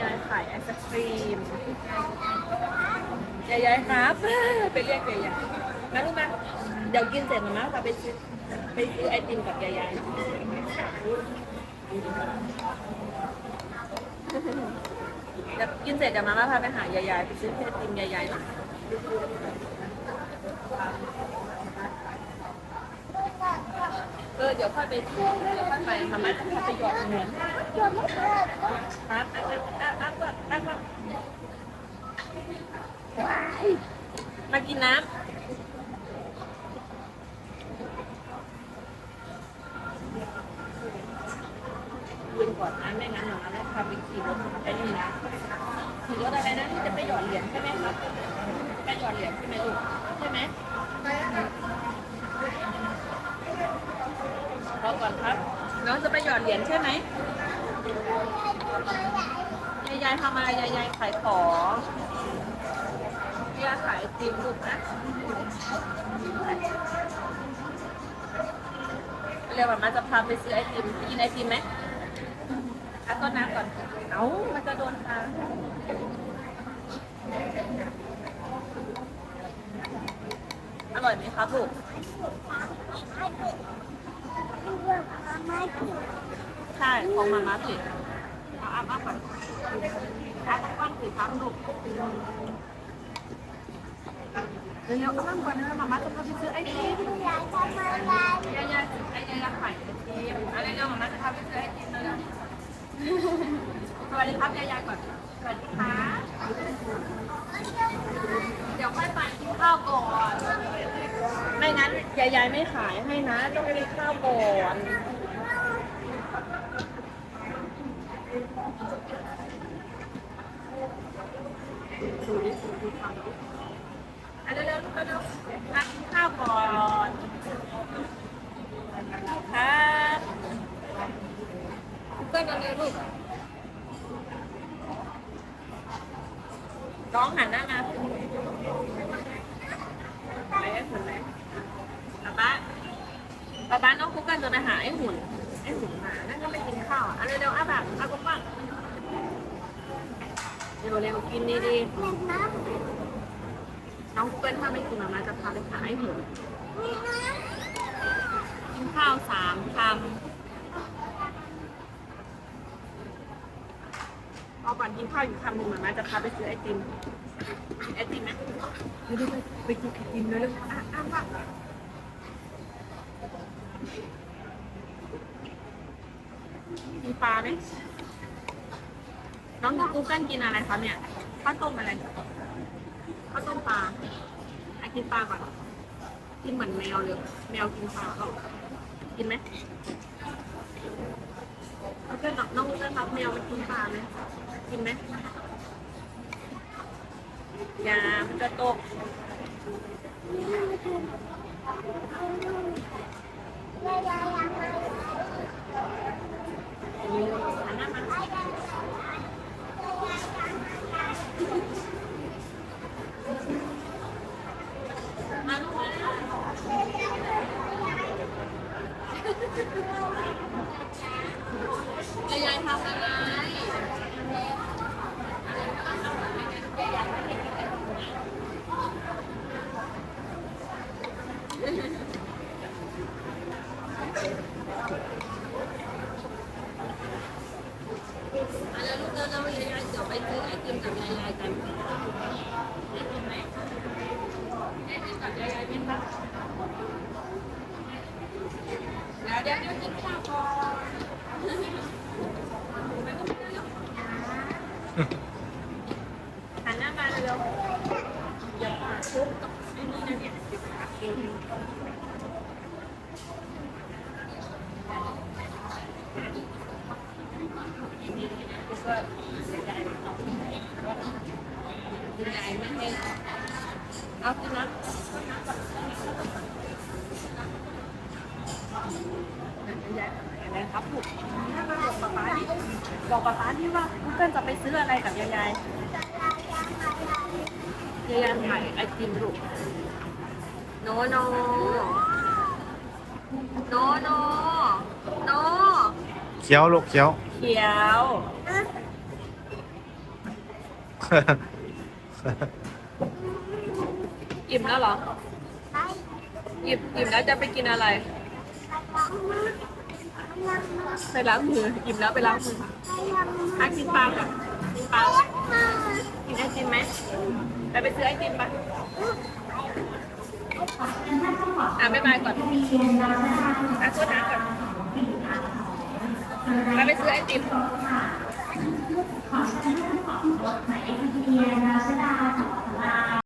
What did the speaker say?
ยายขายไอศครีมยายยครับ ไปเรียกยายๆมารู้ไหมเดี๋ยวกินเสร็จหนูมาจะไปซื้อไปซื้อไอติมกับยายๆเดี๋ยวกินเสร็จเดี๋ยวมาม่าพาไปหายายๆไปซื้อไอติมยายๆหน่อยเออเดี๋ยวค่อยไปเดี๋ยวค่อยไปทำไมต้องไปหยอดเงิน มากินน้ำยืนก่อนนะไม่งั้นหนูจะพาไปขี่รถไอ้นี่นะขี่รถอะไรนะที่จะไปหยอดเหรียญใช่ไหมครับไปหยอดเหรียญใช่ไหมลูกใช่ไหมรอก่อนครับ น้องจะไปหยอดเหรียญใช่ไหม ยายยายทำอะไรยายยายขายของยายขายไอติมลูกนะเร็วมาจะพาไปซื้อไอติมกินไอติมไหมเอาต้นน้ำก่อน เอ้า มันจะโดนตาอร่อยไหมครับลูก ใช่ของมาม่าสิเอาอ้าอ้าก่อนอาก้อนสิครับลูกเดี๋ยวๆเอาอ้าก่อนนะมาม่าจะพาไปซื้อไอติมยายยายไอยายขายไอติมอะไรเดี๋ยวมาม่าจะพาไปซื้อไอติมเลยสวัสดีครับยายยายก่อนสวัสดีค่ะเดี๋ยวค่อยไปกินข้าวก่อน ไม่งั้นยายยายไม่ขายให้นะ ต้องไปกินข้าวก่อน ดูดิดูทำดิอะเร็วๆเร็วๆเร็วๆมากินข้าวก่อนครับเพื่อนเร็วๆลูกน้องหันหน้ามาไปไอ้หุ่นไหนป๊าป๊าป๊าป๊าน้องคุกกันจะไปหาไอ้หุ่น ไอ้หุ่นมานั่นก็ไปกินข้าวอะเร็วๆอะแบบอะกว้างเร็วๆกินดีๆน้องเปิ้ลถ้าไม่กินมาม่าจะพาไปหาไอ้หมูกินข้าวสามคำเอาก่อนกินข้าวอยู่คำหนึ่งมาม่าจะพาไปซื้อไอติมไอติมไหมไปดูไปไปกินไอติมเลยเลยอะอะว่า มีปลาไหมน้องกูเกิลกินอะไรคะเนี่ยข้าวต้มอะไรข้าวต้มปลาไอกินปลาก่อนกินเหมือนแมวเลยแมวกินปลาก็กินไหมเพื่อนกับน้องเพื่อนรับแมวมันกินปลาไหมกินไหมยามันจะตกหันหน้ามามาลูกมาจะ ยายทำอะไรแล้วลูกเราเรายายๆเดี๋ยวไปซื้อไอติมกับยายกันไอติมไหมไอติมกับยายเป็นปะ เดี๋ยวเดี๋ยวกินข้าวก่อนไปลูกไปเร็วหันหน้ามาเร็วอย่าปาดทุบกับไอ้นี่นะเนี่ยเดี๋ยวปากเองก็คุณยายไม่ให้เอากินน้ำยาย อะไรครับลูกถ้ามาบอกป๊าป๊าดิบอกป๊าป๊าที่ว่าคุณเกิลจะไปซื้ออะไรกับยายยายยายยายขายไอติมลูกโนโนโนโนโนเคี้ยวลูกเคี้ยวเขียวอิ่มแล้วเหรออิ่มอิ่มแล้วจะไปกินอะไร ไปล้างมืออิ่มแล้วไปล้างมืออะกินปลาก่อนกินปลากินไอติมไหมไปไปซื้อไอติมปะอะบ๊ายบายก่อนอะโทษนะก่อนไปไปซื้อไอติมของที่ไหนที่เป็นราชดา